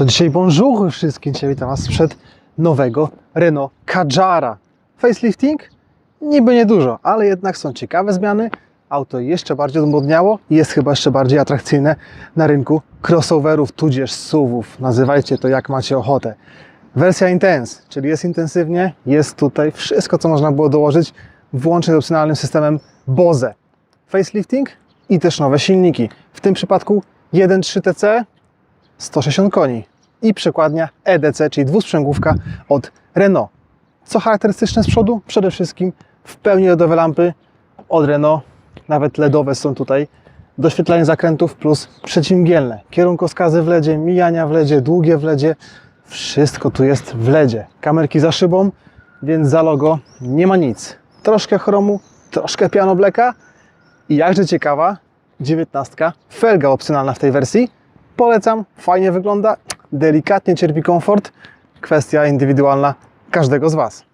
To dzisiaj bonjour wszystkim, dzisiaj witam Was sprzed nowego Renault Kadżara. Facelifting? Niby niedużo, ale jednak są ciekawe zmiany. Auto jeszcze bardziej odmodniało i jest chyba jeszcze bardziej atrakcyjne na rynku crossoverów tudzież SUVów. Nazywajcie to jak macie ochotę. Wersja Intense, czyli jest intensywnie, jest tutaj wszystko, co można było dołożyć, włącznie z opcjonalnym systemem Bose. Facelifting i też nowe silniki. W tym przypadku 1.3 TC 160 koni i przekładnia EDC, czyli dwusprzęgłówka od Renault. Co charakterystyczne z przodu? Przede wszystkim w pełni LEDowe lampy od Renault, nawet LEDowe są tutaj. Doświetlanie zakrętów plus przeciwmgielne. Kierunkowskazy w LEDzie, mijania w LEDzie, długie w LEDzie. Wszystko tu jest w LEDzie. Kamerki za szybą, więc za logo nie ma nic. Troszkę chromu, troszkę piano blacka i jakże ciekawa, 19. Felga opcjonalna w tej wersji. Polecam, fajnie wygląda, delikatnie cierpi komfort. Kwestia indywidualna każdego z Was.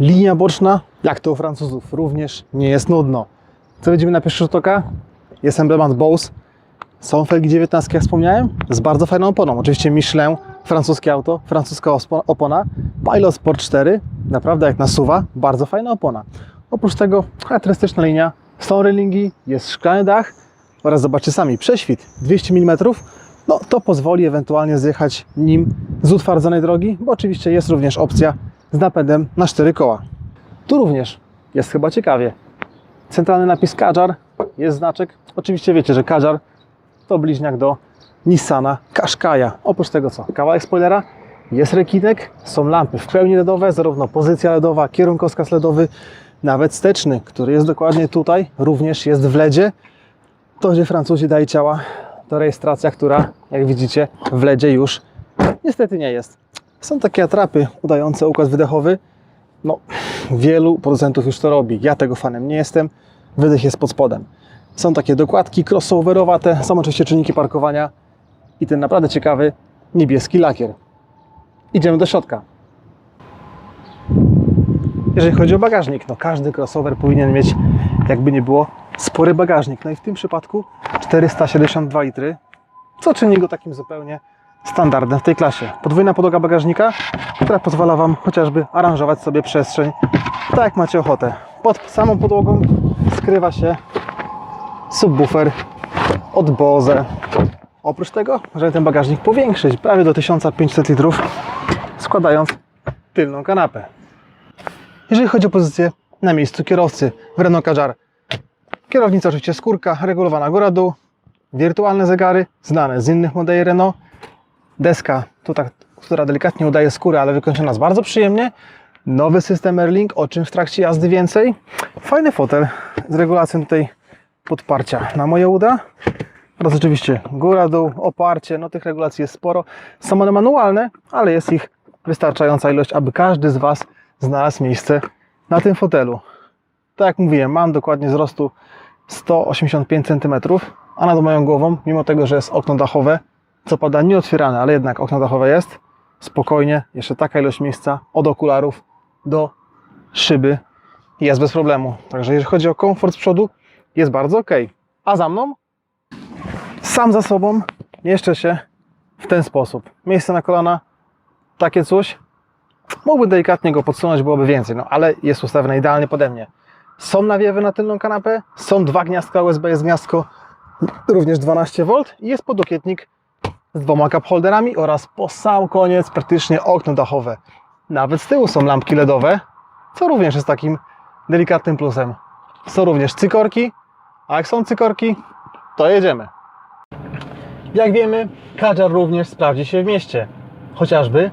Linia boczna, jak to u Francuzów, również nie jest nudno. Co widzimy na pierwszy rzut oka? Jest emblemat Bose. Są felgi 19, jak wspomniałem, z bardzo fajną oponą. Oczywiście Michelin, francuskie auto, francuska opona. Pilot Sport 4, naprawdę jak nasuwa, bardzo fajna opona. Oprócz tego charakterystyczna linia, są railingi, jest szklany dach oraz zobaczcie sami, prześwit 200 mm, no to pozwoli ewentualnie zjechać nim z utwardzonej drogi, bo oczywiście jest również opcja z napędem na 4 koła. Tu również jest chyba ciekawie. Centralny napis Kadżar, jest znaczek. Oczywiście wiecie, że Kadżar to bliźniak do Nissana Qashqai'a. Oprócz tego co? Kawałek spoilera, jest rekinek, są lampy w pełni LEDowe, zarówno pozycja LEDowa, kierunkowskaz LEDowy, nawet wsteczny, który jest dokładnie tutaj, również jest w LEDzie. To, gdzie Francuzi dają ciała, to rejestracja, która, jak widzicie, w LEDzie już niestety nie jest. Są takie atrapy udające układ wydechowy. No, wielu producentów już to robi. Ja tego fanem nie jestem. Wydech jest pod spodem. Są takie dokładki crossoverowate, są oczywiście czynniki parkowania i ten naprawdę ciekawy niebieski lakier. Idziemy do środka. Jeżeli chodzi o bagażnik, no każdy crossover powinien mieć, jakby nie było, spory bagażnik. No i w tym przypadku 472 litry, co czyni go takim zupełnie standardem w tej klasie. Podwójna podłoga bagażnika, która pozwala Wam chociażby aranżować sobie przestrzeń tak jak macie ochotę. Pod samą podłogą skrywa się subwoofer od Bose. Oprócz tego, żeby ten bagażnik powiększyć prawie do 1500 litrów, składając tylną kanapę. Jeżeli chodzi o pozycję na miejscu kierowcy w Renault Kadżar, kierownica oczywiście skórka, regulowana góra-dół, wirtualne zegary, znane z innych modeli Renault, deska, tutaj, która delikatnie udaje skórę, ale wykończona jest bardzo przyjemnie, nowy system Airlink, o czym w trakcie jazdy więcej, fajny fotel z regulacją tutaj podparcia na moje uda, oraz oczywiście góra-dół, oparcie, no tych regulacji jest sporo, są one manualne, ale jest ich wystarczająca ilość, aby każdy z Was znalazł miejsce na tym fotelu. Tak jak mówiłem, mam dokładnie wzrostu 185 cm, a nad moją głową, mimo tego, że jest okno dachowe, co pada nieotwierane, ale jednak okno dachowe jest, spokojnie, jeszcze taka ilość miejsca od okularów do szyby jest bez problemu. Także jeżeli chodzi o komfort z przodu, jest bardzo ok. A za mną, sam za sobą, jeszcze się w ten sposób. Miejsce na kolana, takie coś, Mógłbym delikatnie go podsunąć, byłoby więcej, no ale jest ustawione idealnie pode mnie. Są nawiewy na tylną kanapę, są dwa gniazdka USB, jest gniazdko również 12V i jest podokietnik z dwoma cup holderami oraz po sam koniec praktycznie okno dachowe. Nawet z tyłu są lampki LEDowe, co również jest takim delikatnym plusem. Są również cykorki, a jak są cykorki, to jedziemy. Jak wiemy, Kadżar również sprawdzi się w mieście. Chociażby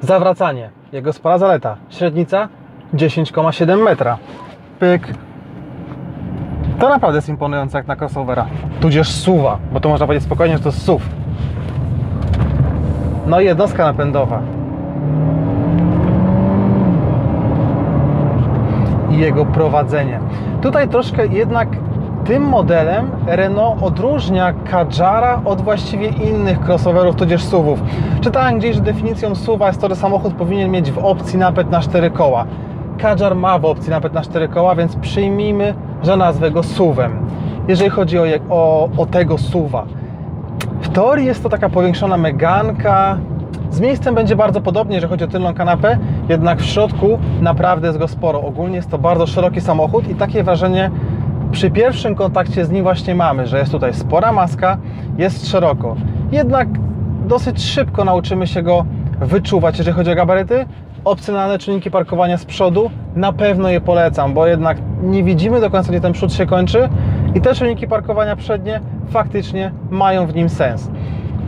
zawracanie. Jego spora zaleta. Średnica 10,7 metra. Pyk. To naprawdę jest imponujące jak na crossovera. Tudzież suwa, bo to można powiedzieć spokojnie, że to jest SUV. No i jednostka napędowa. I jego prowadzenie. Tutaj troszkę jednak tym modelem Renault odróżnia Kadżara od właściwie innych crossoverów, tudzież SUVów. Czytałem gdzieś, że definicją SUVa jest to, że samochód powinien mieć w opcji napęd na 4 koła. Kadżar ma w opcji napęd na 4 koła, więc przyjmijmy, że nazwę go SUVem. Jeżeli chodzi o, o, o tego SUVa, teorii jest to taka powiększona meganka. Z miejscem będzie bardzo podobnie, jeżeli chodzi o tylną kanapę, jednak w środku naprawdę jest go sporo. Ogólnie jest to bardzo szeroki samochód i takie wrażenie przy pierwszym kontakcie z nim właśnie mamy, że jest tutaj spora maska, jest szeroko. Jednak dosyć szybko nauczymy się go wyczuwać, jeżeli chodzi o gabaryty. Opcjonalne czynniki parkowania z przodu na pewno je polecam, bo jednak nie widzimy do końca, gdzie ten przód się kończy i te czynniki parkowania przednie faktycznie mają w nim sens.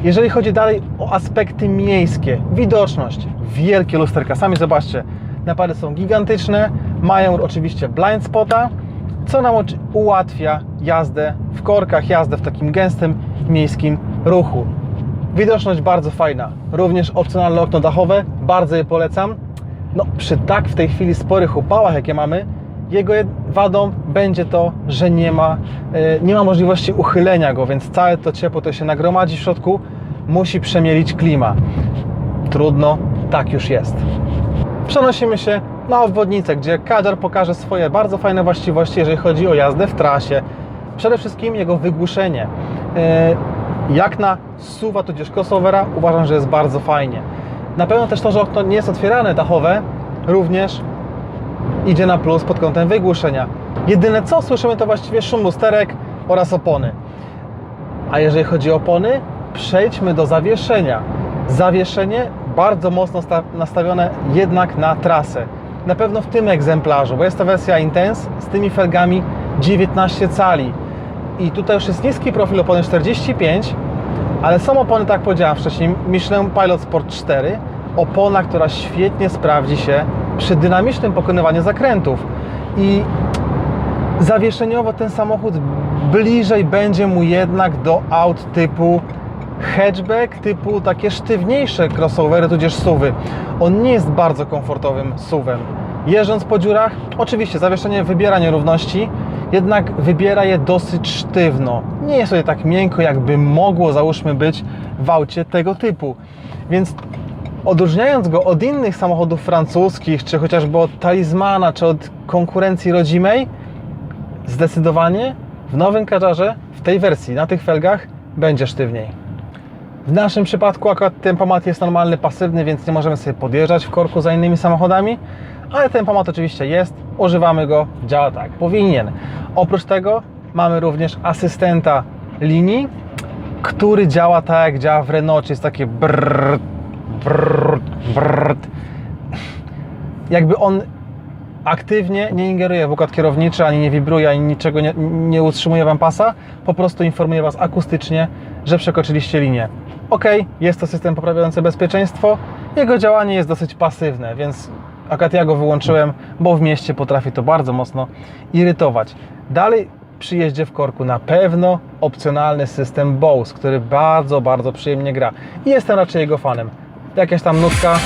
Jeżeli chodzi dalej o aspekty miejskie, widoczność, wielkie lusterka, sami zobaczcie, napady są gigantyczne, mają oczywiście blind spota, co nam ułatwia jazdę w korkach, jazdę w takim gęstym miejskim ruchu. Widoczność bardzo fajna, również opcjonalne okno dachowe, bardzo je polecam. No, przy tak w tej chwili sporych upałach, jakie mamy, jego wadą będzie to, że nie ma, e, nie ma możliwości uchylenia go, więc całe to ciepło, to się nagromadzi w środku, musi przemielić klima. Trudno, tak już jest. Przenosimy się na obwodnicę, gdzie Kadżar pokaże swoje bardzo fajne właściwości, jeżeli chodzi o jazdę w trasie. Przede wszystkim jego wygłuszenie. E, Jak na suwa tudzież crossovera uważam, że jest bardzo fajnie. Na pewno też to, że okno nie jest otwierane dachowe, również idzie na plus pod kątem wygłuszenia. Jedyne co słyszymy to właściwie szum lusterek oraz opony. A jeżeli chodzi o opony, przejdźmy do zawieszenia. Zawieszenie bardzo mocno sta- nastawione jednak na trasę. Na pewno w tym egzemplarzu, bo jest to wersja Intense z tymi felgami 19 cali. I tutaj już jest niski profil opony 45, ale są opony, tak jak powiedziałem wcześniej, Michelin Pilot Sport 4. Opona, która świetnie sprawdzi się przy dynamicznym pokonywaniu zakrętów. I zawieszeniowo ten samochód bliżej będzie mu jednak do aut typu hatchback, typu takie sztywniejsze crossovery, tudzież suwy. On nie jest bardzo komfortowym suwem. Jeżdżąc po dziurach, oczywiście zawieszenie wybiera nierówności, jednak wybiera je dosyć sztywno. Nie jest sobie tak miękko, jakby mogło, załóżmy, być w aucie tego typu. Więc odróżniając go od innych samochodów francuskich, czy chociażby od Talismana, czy od konkurencji rodzimej, zdecydowanie w nowym Kadżarze, w tej wersji, na tych felgach, będzie sztywniej. W naszym przypadku akurat tempomat jest normalny, pasywny, więc nie możemy sobie podjeżdżać w korku za innymi samochodami, ale tempomat oczywiście jest, używamy go, działa tak, powinien. Oprócz tego mamy również asystenta linii, który działa tak jak działa w Renault, jest takie brrr, brrr, brrr. Jakby on aktywnie nie ingeruje w układ kierowniczy, ani nie wibruje, ani niczego nie, nie utrzymuje Wam pasa, po prostu informuje Was akustycznie, że przekroczyliście linię. Ok, jest to system poprawiający bezpieczeństwo, jego działanie jest dosyć pasywne, więc akurat ja go wyłączyłem, bo w mieście potrafi to bardzo mocno irytować. Dalej przy jeździe w korku na pewno opcjonalny system Bose, który bardzo, bardzo przyjemnie gra i jestem raczej jego fanem. Jakaś tam nutka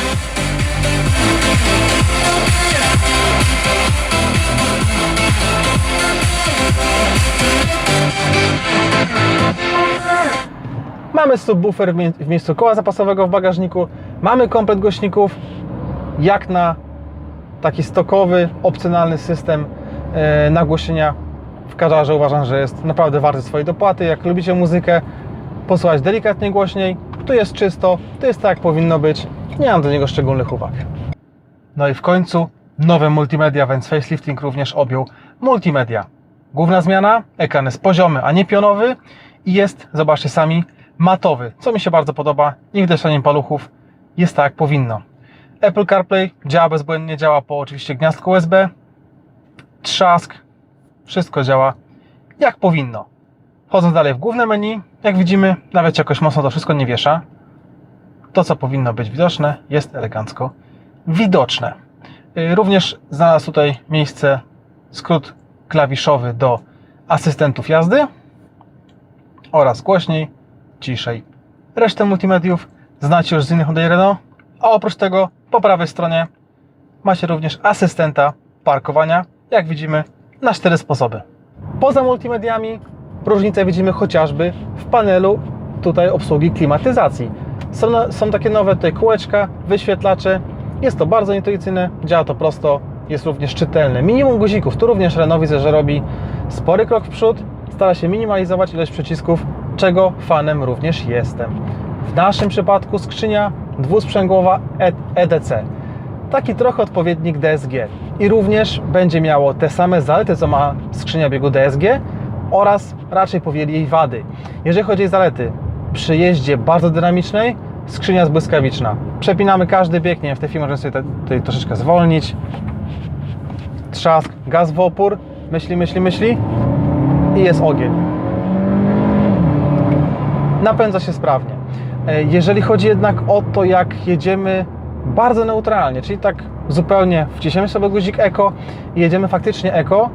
Mamy subwoofer w mie- w miejscu koła zapasowego w bagażniku. Mamy komplet głośników. Jak na taki stokowy, opcjonalny system e, nagłośnienia w Kadżarze uważam, że jest naprawdę warty swojej dopłaty. Jak lubicie muzykę, posłuchać delikatnie głośniej. Tu jest czysto, tu jest tak jak powinno być. Nie mam do niego szczególnych uwag. No i w końcu nowe multimedia, więc facelifting również objął multimedia. Główna zmiana, ekran jest poziomy, a nie pionowy i jest, zobaczcie sami, matowy, co mi się bardzo podoba. Nie nim paluchów, jest tak jak powinno. Apple CarPlay działa bezbłędnie, działa po oczywiście gniazdku USB. Trzask, wszystko działa jak powinno. Wchodząc dalej w główne menu, jak widzimy, nawet jakoś mocno to wszystko nie wiesza. To, co powinno być widoczne, jest elegancko widoczne. Y, Również znalazł tutaj miejsce skrót klawiszowy do asystentów jazdy oraz głośniej, ciszej. Resztę multimediów znacie już z innych Hyundai Renault, a oprócz tego po prawej stronie macie również asystenta parkowania, jak widzimy, na cztery sposoby. Poza multimediami różnicę widzimy chociażby w panelu tutaj obsługi klimatyzacji. Są, są takie nowe tutaj kółeczka, wyświetlacze. Jest to bardzo intuicyjne, działa to prosto, jest również czytelne. Minimum guzików, tu również Renault widzę, że robi spory krok w przód, stara się minimalizować ilość przycisków, czego fanem również jestem. W naszym przypadku skrzynia dwusprzęgłowa E- EDC. Taki trochę odpowiednik DSG. I również będzie miało te same zalety, co ma skrzynia biegu DSG oraz raczej powieli jej wady. Jeżeli chodzi o zalety, przy jeździe bardzo dynamicznej skrzynia jest błyskawiczna. Przepinamy każdy bieg, nie w tej chwili możemy sobie tutaj troszeczkę zwolnić. Trzask, gaz w opór, myśli, myśli, myśli i jest ogień. Napędza się sprawnie. E, Jeżeli chodzi jednak o to, jak jedziemy bardzo neutralnie, czyli tak zupełnie wciśniemy sobie guzik eko i jedziemy faktycznie eko,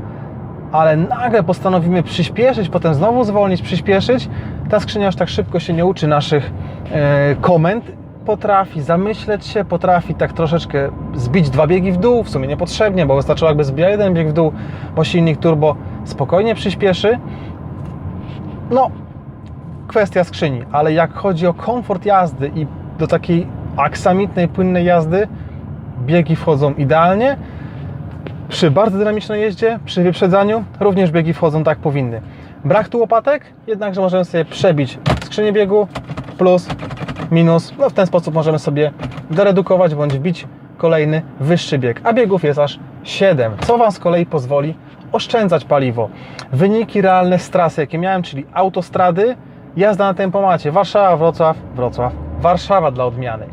ale nagle postanowimy przyspieszyć, potem znowu zwolnić, przyspieszyć, ta skrzynia już tak szybko się nie uczy naszych e, komend. Potrafi zamyśleć się, potrafi tak troszeczkę zbić dwa biegi w dół, w sumie niepotrzebnie, bo wystarczyło jakby zbija jeden bieg w dół, bo silnik turbo spokojnie przyspieszy. No, kwestia skrzyni, ale jak chodzi o komfort jazdy i do takiej aksamitnej, płynnej jazdy, biegi wchodzą idealnie. Przy bardzo dynamicznej jeździe, przy wyprzedzaniu, również biegi wchodzą tak powinny. Brak tu łopatek, jednakże możemy sobie przebić skrzynię biegu, plus, minus. No w ten sposób możemy sobie doredukować bądź wbić kolejny wyższy bieg, a biegów jest aż 7, co Wam z kolei pozwoli oszczędzać paliwo. Wyniki realne z trasy, jakie miałem, czyli autostrady, jazda na tempomacie Warszawa, Wrocław, Wrocław, Warszawa dla odmiany.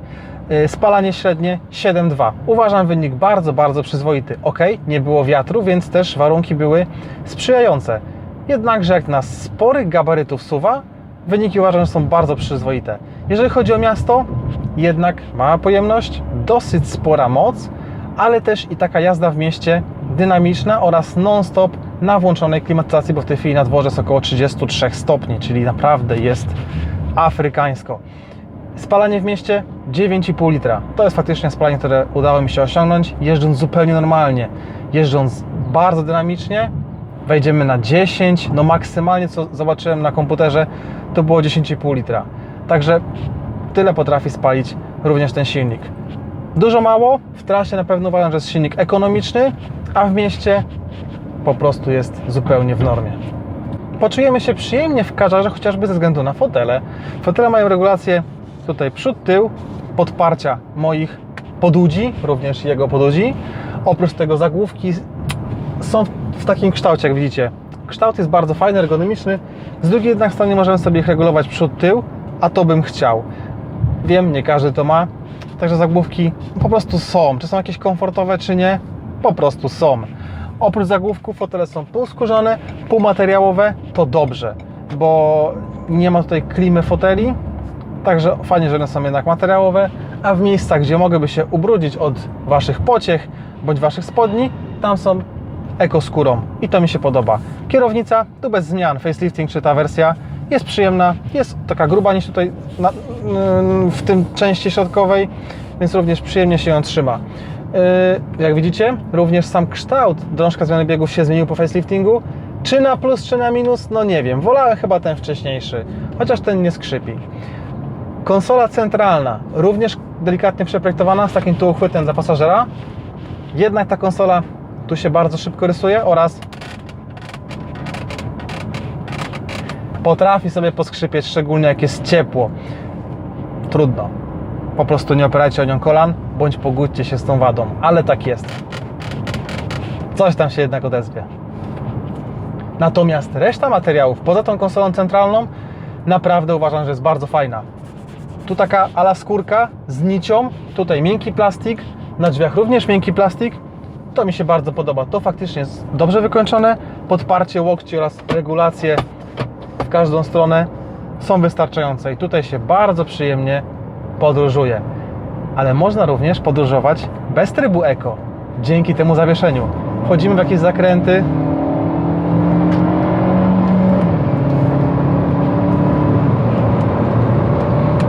Yy, Spalanie średnie 7,2. Uważam wynik bardzo, bardzo przyzwoity. Ok, nie było wiatru, więc też warunki były sprzyjające. Jednakże jak na sporych gabarytów suwa, wyniki uważam, że są bardzo przyzwoite. Jeżeli chodzi o miasto, jednak mała pojemność, dosyć spora moc, ale też i taka jazda w mieście dynamiczna oraz non-stop na włączonej klimatyzacji, bo w tej chwili na dworze jest około 33 stopni, czyli naprawdę jest afrykańsko. Spalanie w mieście 9,5 litra. To jest faktycznie spalanie, które udało mi się osiągnąć, jeżdżąc zupełnie normalnie, jeżdżąc bardzo dynamicznie. Wejdziemy na 10, no maksymalnie co zobaczyłem na komputerze, to było 10,5 litra. Także tyle potrafi spalić również ten silnik. Dużo mało, w trasie na pewno uważam, że jest silnik ekonomiczny, a w mieście po prostu jest zupełnie w normie. Poczujemy się przyjemnie w Każarze, chociażby ze względu na fotele. Fotele mają regulację tutaj przód, tył, podparcia moich podudzi, również jego podudzi. Oprócz tego zagłówki są w takim kształcie, jak widzicie. Kształt jest bardzo fajny, ergonomiczny. Z drugiej jednak strony możemy sobie ich regulować przód, tył, a to bym chciał. Wiem, nie każdy to ma, także zagłówki po prostu są. Czy są jakieś komfortowe, czy nie? Po prostu są. Oprócz zagłówków fotele są półskórzane, półmateriałowe, to dobrze, bo nie ma tutaj klimy foteli, także fajnie, że one są jednak materiałowe, a w miejscach, gdzie mogłyby się ubrudzić od Waszych pociech bądź Waszych spodni, tam są ekoskórą i to mi się podoba. Kierownica, tu bez zmian, facelifting czy ta wersja jest przyjemna, jest taka gruba niż tutaj na, mm, w tym części środkowej, więc również przyjemnie się ją trzyma. Yy, Jak widzicie, również sam kształt drążka zmiany biegów się zmienił po faceliftingu. Czy na plus, czy na minus? No nie wiem. Wolałem chyba ten wcześniejszy, chociaż ten nie skrzypi. Konsola centralna, również delikatnie przeprojektowana z takim tu uchwytem dla pasażera. Jednak ta konsola tu się bardzo szybko rysuje oraz potrafi sobie poskrzypieć, szczególnie jak jest ciepło. Trudno. Po prostu nie opierajcie o nią kolan, bądź pogódźcie się z tą wadą, ale tak jest. Coś tam się jednak odezwie. Natomiast reszta materiałów poza tą konsolą centralną naprawdę uważam, że jest bardzo fajna. Tu taka ala skórka z nicią, tutaj miękki plastik, na drzwiach również miękki plastik. To mi się bardzo podoba. To faktycznie jest dobrze wykończone. Podparcie łokci oraz regulacje w każdą stronę są wystarczające i tutaj się bardzo przyjemnie podróżuje. Ale można również podróżować bez trybu eko dzięki temu zawieszeniu. Wchodzimy w jakieś zakręty.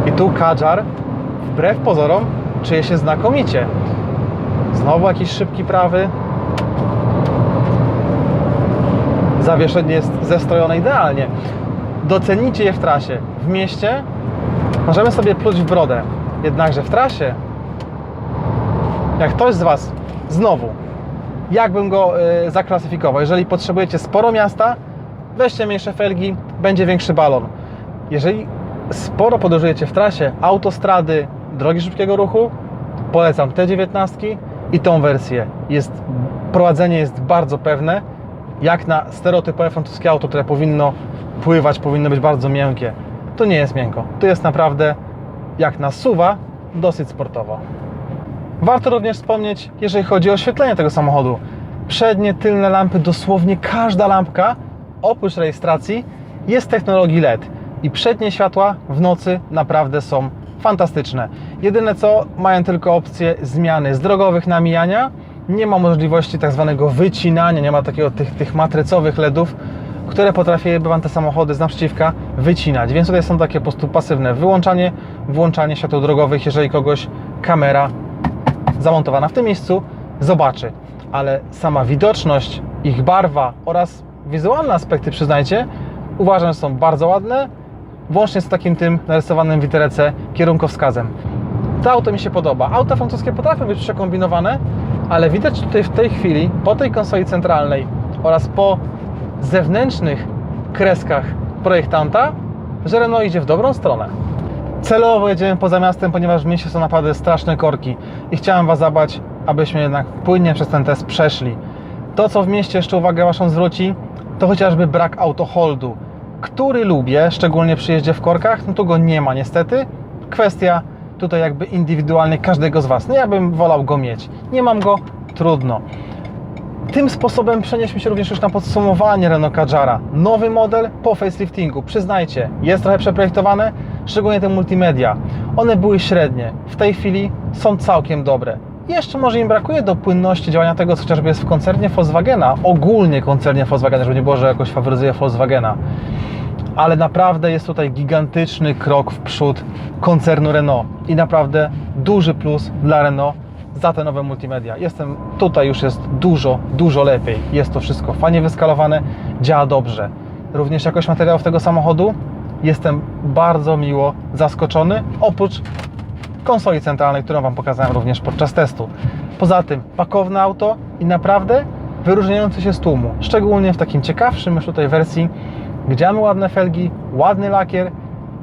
I tu Kadżar, wbrew pozorom, czuje się znakomicie. Znowu jakiś szybki prawy. Zawieszenie jest zestrojone idealnie. Docenicie je w trasie. W mieście możemy sobie pluć w brodę. Jednakże w trasie, jak ktoś z Was znowu, jakbym go y, zaklasyfikował? Jeżeli potrzebujecie sporo miasta, weźcie mniejsze felgi, będzie większy balon. Jeżeli sporo podróżujecie w trasie autostrady, drogi szybkiego ruchu, polecam te 19 i tą wersję. Jest, prowadzenie jest bardzo pewne, jak na stereotypowe francuskie auto, które powinno pływać, powinno być bardzo miękkie. To nie jest miękko. To jest naprawdę jak na suwa, dosyć sportowo. Warto również wspomnieć, jeżeli chodzi o oświetlenie tego samochodu. Przednie, tylne lampy, dosłownie każda lampka, oprócz rejestracji, jest technologii LED. I przednie światła w nocy naprawdę są fantastyczne. Jedyne co, mają tylko opcję zmiany z drogowych na mijania. Nie ma możliwości tak zwanego wycinania, nie ma takiego tych, tych matrycowych LEDów, które potrafiłyby Wam te samochody z naprzeciwka wycinać. Więc tutaj są takie po prostu pasywne wyłączanie, włączanie świateł drogowych, jeżeli kogoś kamera zamontowana w tym miejscu zobaczy. Ale sama widoczność, ich barwa oraz wizualne aspekty, przyznajcie, uważam, że są bardzo ładne, włącznie z takim tym narysowanym w literce kierunkowskazem. To auto mi się podoba. Auta francuskie potrafią być przekombinowane, ale widać tutaj w tej chwili, po tej konsoli centralnej oraz po zewnętrznych kreskach projektanta, że Renault idzie w dobrą stronę. Celowo jedziemy poza miastem, ponieważ w mieście są naprawdę straszne korki i chciałem Was zabrać, abyśmy jednak płynnie przez ten test przeszli. To, co w mieście jeszcze uwagę Waszą zwróci, to chociażby brak autoholdu, który lubię, szczególnie przy jeździe w korkach, no to go nie ma niestety. Kwestia tutaj jakby indywidualnie każdego z Was. No ja bym wolał go mieć. Nie mam go, trudno. Tym sposobem przenieśmy się również już na podsumowanie Renault Kadżara. Nowy model po faceliftingu. Przyznajcie, jest trochę przeprojektowane, szczególnie te multimedia. One były średnie, w tej chwili są całkiem dobre. Jeszcze może im brakuje do płynności działania tego, co chociażby jest w koncernie Volkswagena, ogólnie koncernie Volkswagena, żeby nie było, że jakoś faworyzuje Volkswagena. Ale naprawdę jest tutaj gigantyczny krok w przód koncernu Renault i naprawdę duży plus dla Renault za te nowe multimedia. Jestem tutaj już jest dużo, dużo lepiej. Jest to wszystko fajnie wyskalowane, działa dobrze. Również jakość materiałów tego samochodu jestem bardzo miło zaskoczony. Oprócz konsoli centralnej, którą Wam pokazałem również podczas testu. Poza tym pakowne auto i naprawdę wyróżniające się z tłumu. Szczególnie w takim ciekawszym już tutaj wersji, gdzie mamy ładne felgi, ładny lakier,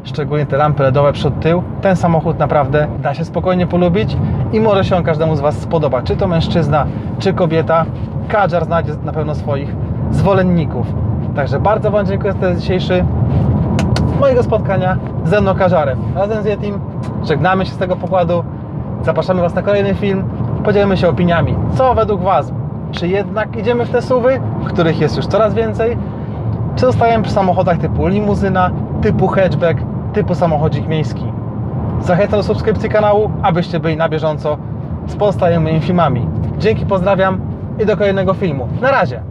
szczególnie te lampy LEDowe przed tył. Ten samochód naprawdę da się spokojnie polubić i może się on każdemu z Was spodobać. Czy to mężczyzna, czy kobieta. Kadżar znajdzie na pewno swoich zwolenników. Także bardzo Wam dziękuję za ten dzisiejszy mojego spotkania z Renault Kadżarem. Razem z Yetim żegnamy się z tego pokładu. Zapraszamy Was na kolejny film. Podzielimy się opiniami. Co według Was? Czy jednak idziemy w te suwy, których jest już coraz więcej? Czy zostajemy przy samochodach typu limuzyna, typu hatchback, typu samochodzik miejski? Zachęcam do subskrypcji kanału, abyście byli na bieżąco z pozostałymi filmami. Dzięki, pozdrawiam i do kolejnego filmu. Na razie!